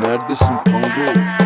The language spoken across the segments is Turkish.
Neredesin Pango?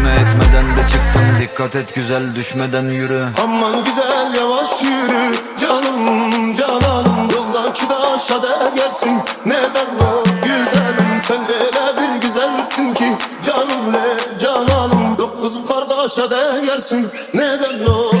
Dikkat et güzel düşmeden yürü. Aman güzel yavaş yürü. Canım cananım Yoldaki taşa değersin neden o güzelim Sen öyle bir güzelsin ki. Canım le cananım Dokuz kardeşe değersin neden o güzelim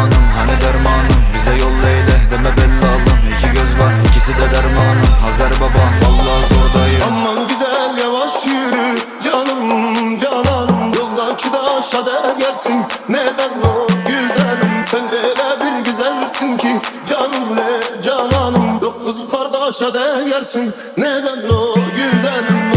taşa değersin neden o güzelim Sen öyle bir güzelsin ki canım le cananım Dokuz kardeşe değersin neden o güzelim